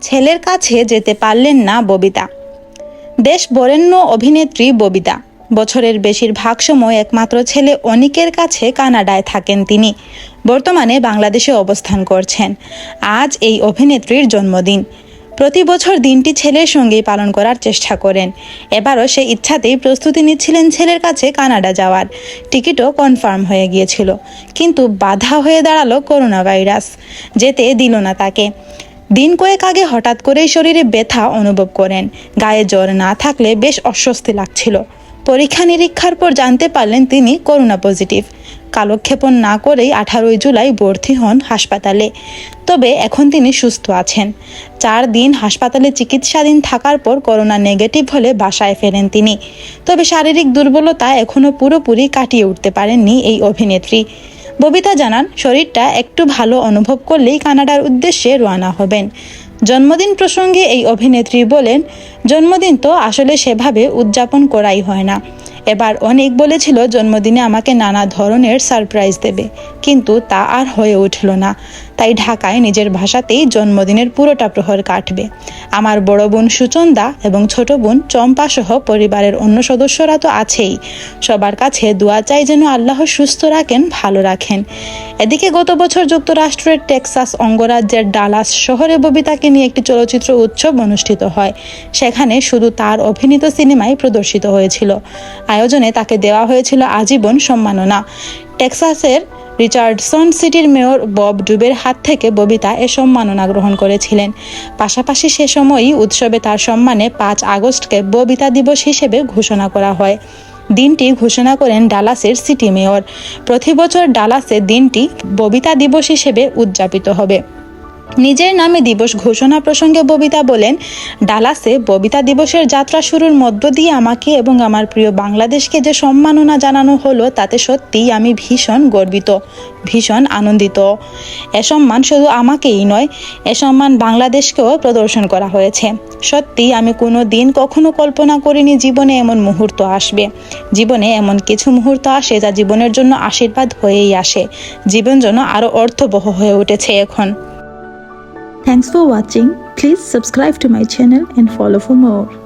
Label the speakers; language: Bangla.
Speaker 1: ছেলের কাছে যেতে পারলেন না ববিতা। দেশ বরেণ্য অভিনেত্রী ববিতা। বছরের বেশিরভাগ সময় একমাত্র ছেলে অনিকের কাছে কানাডায় থাকেন তিনি। বর্তমানে বাংলাদেশে অবস্থান করছেন। আজ এই অভিনেত্রীর জন্মদিন। প্রতি বছর দিনটি ছেলের সঙ্গেই পালন করার চেষ্টা করেন। এবারও সে ইচ্ছাতেই প্রস্তুতি নিচ্ছিলেন ছেলের কাছে কানাডা যাওয়ার। টিকিটও কনফার্ম হয়ে গিয়েছিল। কিন্তু বাধা হয়ে দাঁড়াল করোনা ভাইরাস। যেতে দিল না তাকে। দিন কয়েক আগে হঠাৎ করেই শরীরে ব্যথা অনুভব করেন। গায়ে জ্বর না থাকলে বেশ অস্বস্তি লাগছিল। পরীক্ষা নিরীক্ষার পর জানতে পারলেন তিনি করোনা পজিটিভ। কালক্ষেপণ না করেই আঠারোই জুলাই ভর্তি হন হাসপাতালে। তবে এখন তিনি সুস্থ আছেন। চার দিন হাসপাতালে চিকিৎসাধীন থাকার পর করোনা নেগেটিভ হলে বাসায় ফেরেন তিনি। তবে শারীরিক দুর্বলতা এখনও পুরোপুরি কাটিয়ে উঠতে পারেননি এই অভিনেত্রী। ববিতা জানান, শরীরটা একটু ভালো অনুভব করলেই কানাডার উদ্দেশ্যে রওনা হবেন। জন্মদিন প্রসঙ্গে এই অভিনেত্রী বলেন, জন্মদিন তো আসলে সেভাবে উদযাপন করাই হয় না। এবার অনেক বলেছিল জন্মদিনে আমাকে নানা ধরনের সারপ্রাইজ দেবে, কিন্তু তা আর হয়ে উঠল না। তাই ঢাকায় নিজের ভাষাতেই জন্মদিনের পুরোটা প্রহর কাটবে। আমার বড় বোন সুচন্দা এবং ছোট বোন চম্পা সহ পরিবারের অন্য সদস্যরা তো আছেই। সবার কাছে দোয়া চাই যেন আল্লাহ সুস্থ রাখেন, ভালো রাখেন। এদিকে গত বছর যুক্তরাষ্ট্রের টেক্সাস অঙ্গরাজ্যের ডালাস শহরে ববিতাকে নিয়ে একটি চলচ্চিত্র উৎসব অনুষ্ঠিত হয়। সেখানে শুধু তার অভিনীত সিনেমাই প্রদর্শিত হয়েছিল। আয়োজনে তাকে দেওয়া হয়েছিল আজীবন সম্মাননা। টেক্সাসের রিচার্ডসন সিটির মেয়র বব ডুবের হাত থেকে ববিতা এ সম্মাননা গ্রহণ করেছিলেন। পাশাপাশি সে সময়ই উৎসবে তার সম্মানে পাঁচ আগস্টকে ববিতা দিবস হিসেবে ঘোষণা করা হয়। দিনটি ঘোষণা করেন ডালাসের সিটি মেয়র। প্রতি বছর ডালাসে দিনটি ববিতা দিবস হিসেবে উদযাপিত হবে। নিজের নামে দিবস ঘোষণা প্রসঙ্গে ববিতা বলেন, ডালাসে ববিতা দিবসের যাত্রা শুরুর মধ্য দিয়ে আমাকে এবং আমার প্রিয় বাংলাদেশকে যে সম্মাননা জানানো হলো, তাতে সত্যিই আমি ভীষণ গর্বিত, ভীষণ আনন্দিত। এ সম্মান শুধু আমাকেই নয়, এ সম্মান বাংলাদেশকেও প্রদর্শন করা হয়েছে। সত্যি আমি কোনো দিন কখনো কল্পনা করিনি জীবনে এমন মুহূর্ত আসবে। জীবনে এমন কিছু মুহূর্ত আসে যা জীবনের জন্য আশীর্বাদ হয়েই আসে। জীবন যেন আরও অর্থবহ হয়ে উঠেছে এখন।
Speaker 2: Thanks for watching. Please subscribe to my channel and follow for more.